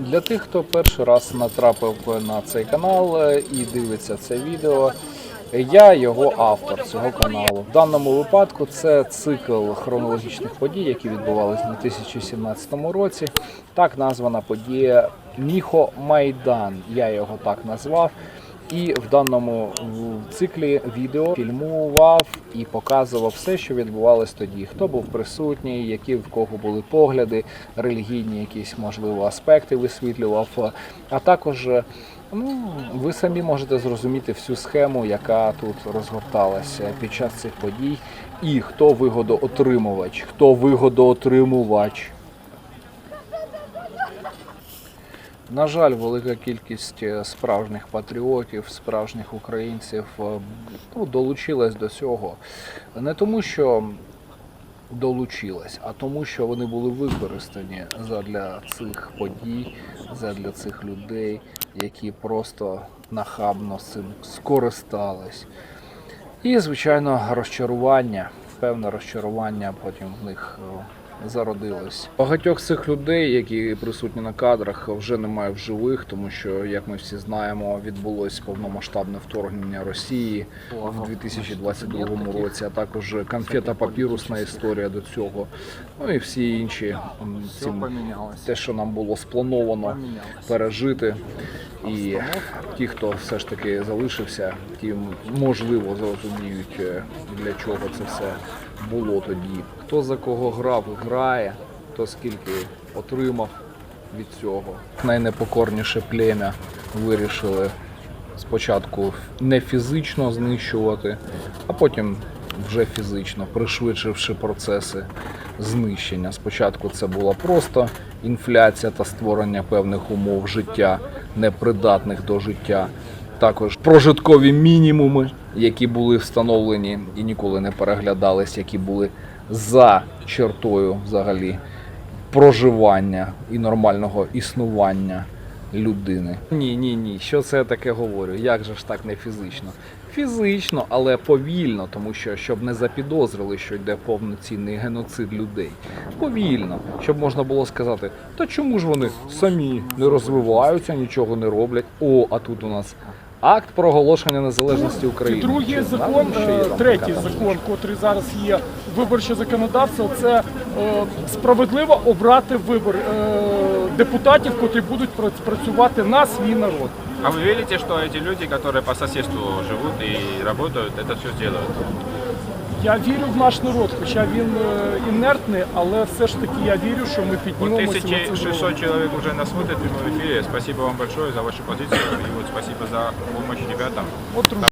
Для тих, хто перший раз натрапив на цей канал е, і дивиться це відео, я його автор цього каналу. В даному випадку це цикл хронологічних подій, які відбувалися у 2017 році. Так названа подія Міхо Майдан. Я його так назвав. І в даному циклі відео фільмував і показував все, що відбувалось тоді. Хто був присутній, які в кого були погляди, релігійні якісь можливо аспекти висвітлював. А також ну, ви самі можете зрозуміти всю схему, яка тут розгорталася під час цих подій, і хто вигодоотримувач, хто вигодоотримувач. На жаль, велика кількість е, справжніх патріотів, справжніх українців е, ну, долучилась до цього. Не тому, що долучилась, а тому, що вони були використані задля цих подій, задля цих людей, які просто нахабно цим скористались. І, звичайно, розчарування, певне розчарування потім в них зародилось. Багатьох цих людей, які присутні на кадрах, вже немає в живих, тому що, як ми всі знаємо, відбулось повномасштабне вторгнення Росії в 2022 році, а також конфета папірусна історія до цього. Ну і всі інші ці те, що нам було сплановано пережити. І ті, хто все ж таки залишився, ті можливо зрозуміють, е, для чого це все було тоді. Хто за кого грав, грає, хто скільки отримав від цього. Найнепокорніше плем'я вирішили спочатку не фізично знищувати, а потім вже фізично, пришвидшивши процеси знищення. Спочатку це була просто інфляція та створення певних умов життя, непридатних до життя. Також прожиткові мінімуми, які були встановлені і ніколи не переглядались, які були за чертою взагалі проживання і нормального існування людини. Ні, ні, ні. Що це я таке говорю? Як же ж так не фізично? Фізично, але повільно, тому що щоб не запідозрили, що йде повноцінний геноцид людей. Повільно, щоб можна було сказати, та чому ж вони самі не розвиваються, нічого не роблять. О, а тут у нас акт проголошення незалежності України. Другий Чи закон, знаєте, що є е, там третій така там закон, котрий зараз є виборче законодавство, це е, справедливо обрати вибор е, депутатів, котрі будуть прац- працювати на свій народ. А вы верите, что эти люди, которые по соседству живут и работают, это все сделают? Я вірю в наш народ, хоча він е, інертний, але все ж таки я вірю, що ми піднімемося 1600 чоловік вже нас смотрят в прямом эфире. Спасибо вам большое за вашу позицію і от спасибо за помощь ребятам.